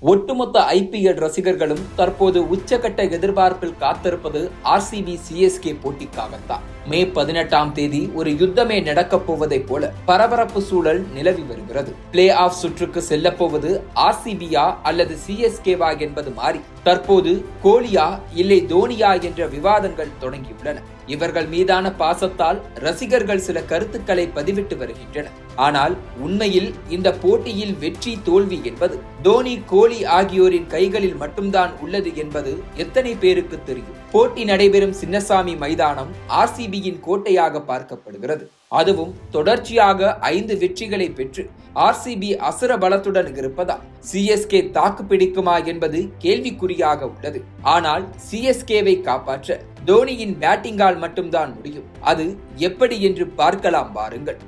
ஒட்டுமொத்த ஐபிஎல் ரசிகர்களும் தற்போது உச்சகட்ட எதிர்பார்ப்பில் காத்திருப்பது ஆர்சிபி சிஎஸ்கே போட்டிக்காகத்தான். மே பதினெட்டாம் தேதி ஒரு யுத்தமே நடக்கப் போவதைப் போல பரபரப்பு சூழல் நிலவி வருகிறது. பிளே ஆஃப் சுற்றுக்கு செல்லப் போவது ஆர்சிபியா அல்லது சிஎஸ்கேவா என்பது மாறி தற்போது கோலியா இல்லை தோனியா என்ற விவாதங்கள் தொடங்கியுள்ளன. இவர்கள் மீதான பாசத்தால் ரசிகர்கள் சில கருத்துக்களை பதிவிட்டு வருகின்றனர். ஆனால் உண்மையில் இந்த போட்டியில் வெற்றி தோல்வி என்பது தோனி கோலி கோலி ஆகியோரின் கைகளில் மட்டும்தான் உள்ளது என்பது எத்தனை பேருக்கு தெரியும்? போட்டி நடைபெறும் சின்னசாமி மைதானம் ஆர்சிபியின் கோட்டையாக பார்க்கப்படுகிறது. அதுவும் தொடர்ச்சியாக ஐந்து வெற்றிகளை பெற்று ஆர்சிபி அசுர பலத்துடன் இருப்பதால் சிஎஸ்கே தாக்கு பிடிக்குமா என்பது கேள்விக்குறியாக உள்ளது. ஆனால் சிஎஸ்கேவை காப்பாற்ற தோனியின் பேட்டிங்கால் மட்டும்தான் முடியும். அது எப்படி என்று பார்க்கலாம் பாருங்கள்.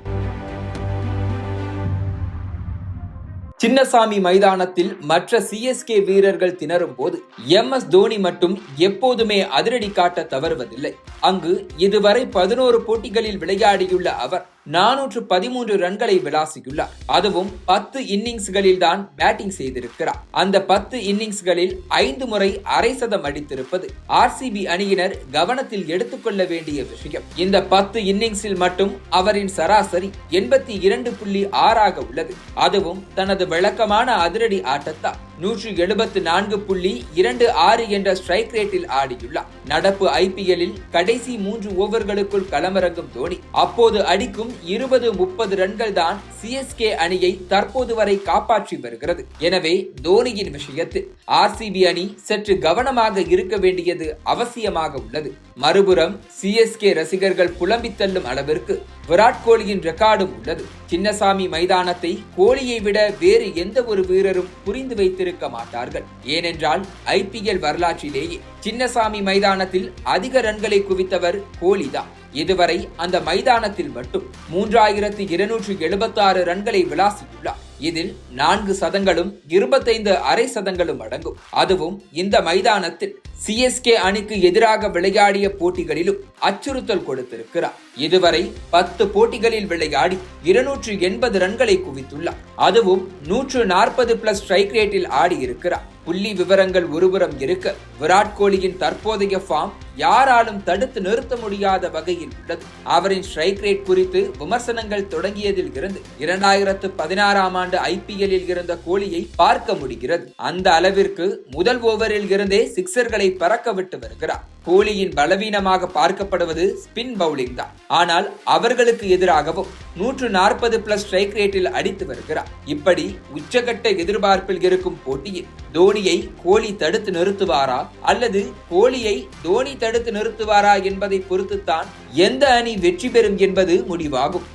சின்னசாமி மைதானத்தில் மற்ற சிஎஸ்கே வீரர்கள் திணறும் போது எம் எஸ் தோனி மட்டும் எப்போதுமே அதிரடி காட்ட தவறுவதில்லை. அங்கு இதுவரை பதினோரு போட்டிகளில் விளையாடியுள்ள அவர் நானூற்று பதிமூன்று ரன்களை விளாசியுள்ளார். அதுவும் பத்து இன்னிங்ஸ்களில் தான் பேட்டிங் செய்திருக்கிறார். அந்த பத்து இன்னிங்ஸ்களில் ஐந்து முறை அரை சதம் அடித்திருப்பது ஆர்சிபி அணியினர் கவனத்தில் எடுத்துக்கொள்ள வேண்டிய விஷயம். இந்த பத்து இன்னிங்ஸில் மட்டும் அவரின் சராசரி எண்பத்தி இரண்டு புள்ளி ஆறாக உள்ளது. அதுவும் தனது விளக்கமான அதிரடி ஆட்டத்தால். நூற்று எழுபத்து நான்கு புள்ளி இரண்டு ஆறு என்ற ஸ்ட்ரைக் ரேட்டில் ஆடியுள்ளார். நடப்பு ஐபிஎல்லில் கடைசி மூன்று ஓவர்களுக்குள் களமிறங்கும் தோனி. அப்போது அடிக்கும் இருபது முப்பது ரன்கள் தான் சிஎஸ்கே அணியை தற்போது வரை காப்பாற்றி வருகிறது. எனவே தோனியின் விஷயத்தில் ஆர்சிபி அணி சற்று கவனமாக இருக்க வேண்டியது அவசியமாக உள்ளது. மறுபுறம் சிஎஸ்கே ரசிகர்கள் புலம்பித் தள்ளும் அளவிற்கு விராட் கோலியின் ரெக்கார்டும் உள்ளது. சின்னசாமி மைதானத்தை கோலியை விட வேறு எந்த ஒரு வீரரும் புரிந்து வைத்திருக்க மாட்டார்கள். ஏனென்றால் ஐபிஎல் வரலாற்றிலேயே சின்னசாமி மைதானத்தில் அதிக ரன்களை குவித்தவர் கோலிதான். இதுவரை அந்த மைதானத்தில் மட்டும் மூன்றாயிரத்தி இருநூற்று எழுபத்தாறு ரன்களை விளாசியுள்ளார் இதில் நான்கு சதங்களும் இருபத்தைந்து அரை சதங்களும் அடங்கும். அதுவும் இந்த மைதானத்தில் சிஎஸ்கே அணிக்கு எதிராக விளையாடிய போட்டிகளிலும் அச்சுறுத்தல் கொடுத்திருக்கிறார். இதுவரை பத்து போட்டிகளில் விளையாடி இருநூற்று எண்பது ரன்களை குவித்துள்ளார். அதுவும் நூற்று நாற்பது பிளஸ் ஸ்ட்ரைக் ரேட்டில் ஆடியிருக்கிறார். புள்ளி விவரங்கள் ஒருபுறம் இருக்க விராட் கோலியின் தற்போதைய ஃபார்ம் யாராலும் தடுத்து நிறுத்த முடியாத வகையில் உள்ளது. அவரின் ஸ்ட்ரைக் ரேட் குறித்து விமர்சனங்கள் தொடங்கியதில் இருந்து இரண்டாயிரத்து பதினாறாம் ஆண்டு ஐபிஎல்லில் இருந்த கோலியை பார்க்க முடிகிறது. அந்த அளவிற்கு முதல் ஓவரில் இருந்தே சிக்சர்களை பறக்க விட்டு வருகிறார். கோலியின் பலவீனமாக பார்க்கப்படுவது ஸ்பின் பவுலிங் தான். ஆனால் அவர்களுக்கு எதிராகவும் நூற்று நாற்பது பிளஸ் ஸ்ட்ரைக் ரேட்டில் அடித்து வருகிறார். இப்படி உச்சகட்ட எதிர்பார்ப்பில் இருக்கும் போட்டியில் தோனியை கோலி தடுத்து நிறுத்துவாரா? அல்லது கோலியை தோனி தடுத்து நிறுத்துவாரா என்பதை பொறுத்துத்தான் எந்த அணி வெற்றி பெறும் என்பது முடிவாகும்.